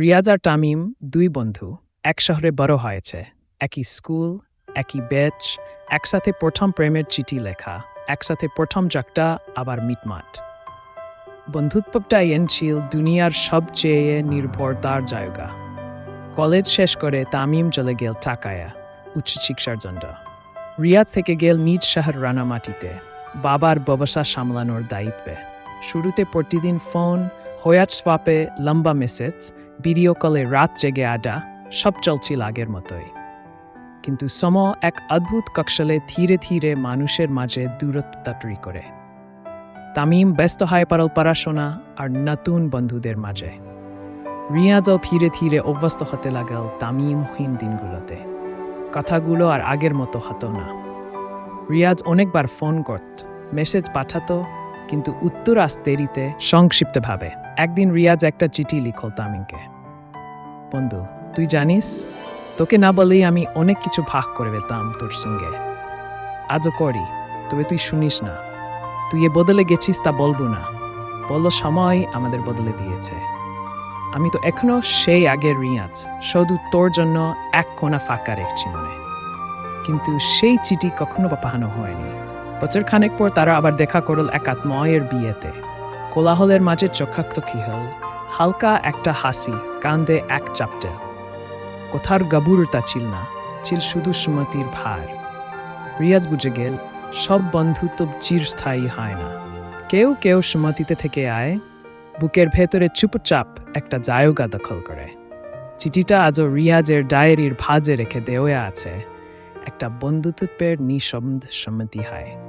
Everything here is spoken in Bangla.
রিয়াজ আর তামিম দুই বন্ধু এক শহরে বড় হয়েছে, একই স্কুল, একই বেচ একসাথে প্রথম প্রেমের চিঠি লেখা, একসাথে প্রথম যাত্রা আবার মিটমাট। বন্ধুত্বটা ছিল দুনিয়ার সবচেয়ে নির্ভরতার জায়গা। কলেজ শেষ করে তামিম চলে গেল টাকায়া উচ্চ শিক্ষার জন্য। রিয়াজ থেকে গেল নিজ শহর রানামাটিতে, বাবার ব্যবসা সামলানোর দায়িত্বে। শুরুতে প্রতিদিন ফোন হোয়াট সোয়াপে লম্বা মেসেজ ভিডিও কলে রাত জেগে আড্ডা, সব চলছিল আগের মতোই। কিন্তু সম এক অদ্ভুত কৌশলে ধীরে ধীরে মানুষের মাঝে দূরত্ব করে। তামিম ব্যস্ত হয় পারল পড়াশোনা আর নতুন বন্ধুদের মাঝে। রিয়াজও ধীরে ধীরে অভ্যস্ত হতে লাগল তামিমহীন দিনগুলোতে। কথাগুলো আর আগের মতো হতো না। রিয়াজ অনেকবার ফোন করত, মেসেজ পাঠাতো, কিন্তু উত্তর আস দেরিতে সংক্ষিপ্তভাবে। একদিন রিয়াজ একটা চিঠি লিখল তামিমকে। বন্ধু, তুই জানিস, তোকে না বলেই আমি অনেক কিছু ভাগ করে পেতাম তোর সঙ্গে। আজও করি, তবে তুই শুনিস না। তুই এ বদলে গেছিস তা বলব না। বলল সময় আমাদের বদলে দিয়েছে। আমি তো এখনও সেই আগের রিয়াজ, শুধু তোর জন্য এক কোনা ফাঁকা রেখেছি মনে। কিন্তু সেই চিঠি কখনো বা পাহানো হয়নি। বছর খানেক পর তারা আবার দেখা করল এক আত্ময়ের বিয়েতে। কোলাহলের মাঝে চোখাক্তকি হল? হালকা একটা হাসি, কান্দে এক চাপটে। কোথার গাবুরতা ছিল না, ছিল শুধু সুমতির ভার। রিয়াজ বুঝে গেল, সব বন্ধুত্ব চিরস্থায়ী হয় না। কেউ কেউ সুমতিতে থেকে আয়, বুকের ভেতরে চুপচাপ একটা জায়গা দখল করে। চিঠিটা আজও রিয়াজের ডায়েরির ভাজে রেখে দেওয়া আছে। একটা বন্ধুত্বের নিঃশব্দ সম্মতি হয়।